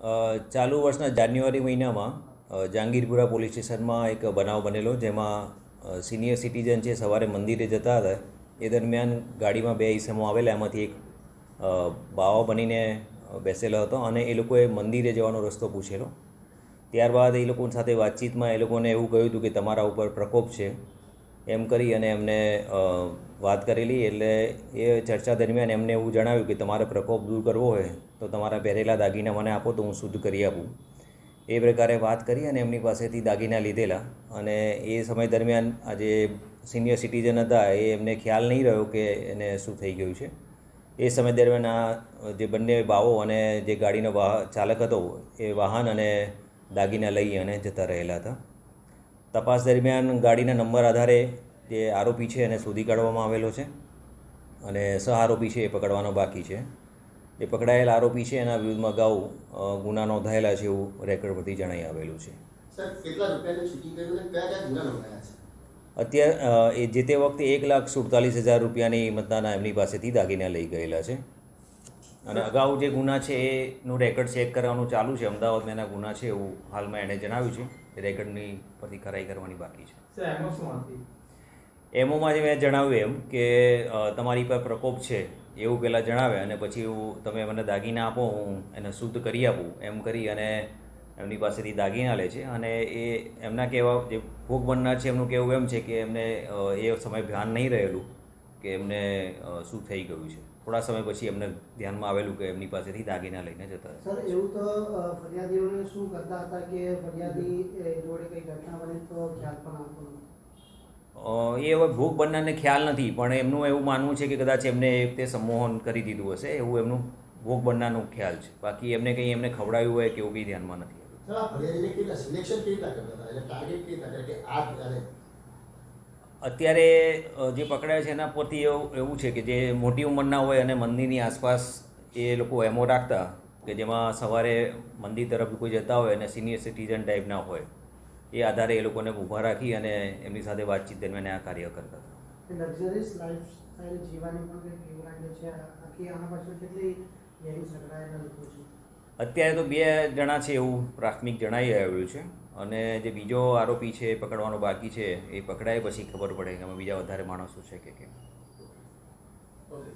ચાલુ વર્ષના જાન્યુઆરી મહિનામાં જહાંગીરપુરા પોલીસ સ્ટેશનમાં એક બનાવ બનેલો, જેમાં સિનિયર સિટીઝન છે સવારે મંદિરે જતા હતા, એ દરમિયાન ગાડીમાં બે ઈસમો આવેલા, એમાંથી એક બાવા બનીને બેસેલો હતો અને એ લોકોએ મંદિરે જવાનો રસ્તો પૂછેલો. ત્યારબાદ એ લોકો સાથે વાતચીતમાં એ લોકોને એવું કહ્યું હતું કે તમારા ઉપર પ્રકોપ છે એમ કરી અને એમને વાત કરેલી એટલે એ ચર્ચા દરમિયાન એમને એવું જણાવ્યું કે તમારે પ્રકોપ દૂર કરવો હોય તો તમારા પહેરેલા દાગીના મને આપો તો હું શુદ્ધ કરી આપું. એ પ્રકારે વાત કરી અને એમની પાસેથી દાગીના લીધેલા અને એ સમય દરમિયાન આ જે સિનિયર સિટીઝન હતા એ એમને ખ્યાલ નહીં રહ્યો કે એને શું થઈ ગયું છે. એ સમય દરમિયાન આ જે બંને બાવો અને જે ગાડીનો વાહ, ચાલક હતો એ વાહન અને દાગીના લઈ અને જતા રહેલા હતા. તપાસ દરમિયાન ગાડીના નંબર આધારે જે આરોપી છે એને શોધી કાઢવામાં આવેલો છે અને સહ આરોપી છે એ પકડવાનો બાકી છે. એ પકડાયેલ આરોપી છે એના વિરુદ્ધમાં અગાઉ ગુના નોંધાયેલા છે એવું રેકોર્ડ પરથી જણાઈ આવેલું છે. સર કેટલા રૂપિયાનું ચીટિંગ કર્યું અને કયા કયા ગુના નોંધાયા છે? અત્યારે એ જે તે વખતે એક લાખ સુડતાલીસ હજાર રૂપિયાની મતદાના એમની પાસેથી દાગીના લઈ ગયેલા છે. અને અગાઉ જે ગુના છે એનું રેકર્ડ ચેક કરવાનું ચાલુ છે. અમદાવાદમાં એના ગુના છે એવું હાલમાં એણે જણાવ્યું છે. એ રેકર્ડની પરથી ખરાઈ કરવાની બાકી છે? એમોમાં જે મેં જણાવ્યું એમ કે તમારી પર પ્રકોપ છે, એવું પહેલાં જણાવે અને પછી એવું તમે મને દાગીના આપો, હું એને શુદ્ધ કરી આપું, એમ કરી અને એમની પાસેથી દાગીના લે છે. અને એ એમના કહેવા જે ભોગ બનનાર છે, એમનું કહેવું એમ છે કે એમને એ સમય ધ્યાન નહીં રહેલું કે એમને શું થઈ ગયું છે. થોડા સમય પછી એમને ધ્યાનમાં આવેલું કે એમની પાસેથી દાગીના લઈને જતા સર, એવું તો ફરિયાદીઓને શું કરતા હતા કે ફરિયાદી જોડે કંઈ ઘટના બને તો ખ્યાલ પણ આવતો એ હવે ભોગ બનનારને ખ્યાલ નથી પણ એમનું એવું માનવું છે કે કદાચ એમને એ વખતે સંમોહન કરી દીધું હશે એવું એમનું ભોગ બનનારનો ખ્યાલ છે. બાકી એમને કંઈ એમને ખવડાવ્યું હોય કે એવું કંઈ ધ્યાનમાં નથી અત્યારે જે પકડાય છે એના પરથી એવું એવું છે કે જે મોટી ઉંમરના હોય અને મંદિરની આસપાસ એ લોકો એમો રાખતા કે જેમાં સવારે મંદિર તરફ કોઈ જતા હોય અને સિનિયર સિટીઝન ટાઈપના હોય. એ આધારે એ લોકોને ઊભા રાખી અને એમની સાથે વાતચીત દરમિયાન આ કાર્ય કરતા હતા. લક્ઝરીસ લાઈફ જીવવાની પણ કંઈક એવું છે? આખી આના પાછળ કેટલી ગેમ સંકળાયેલા લોકો છે? અત્યારે તો બે જણા છે એવું પ્રાથમિક જણાઈ આવ્યું છે અને જે બીજો આરોપી છે એ પકડવાનો બાકી છે એ પકડાય પછી ખબર પડે કે અમે બીજા વધારે માણસો છે કે કેમ. ઓકે.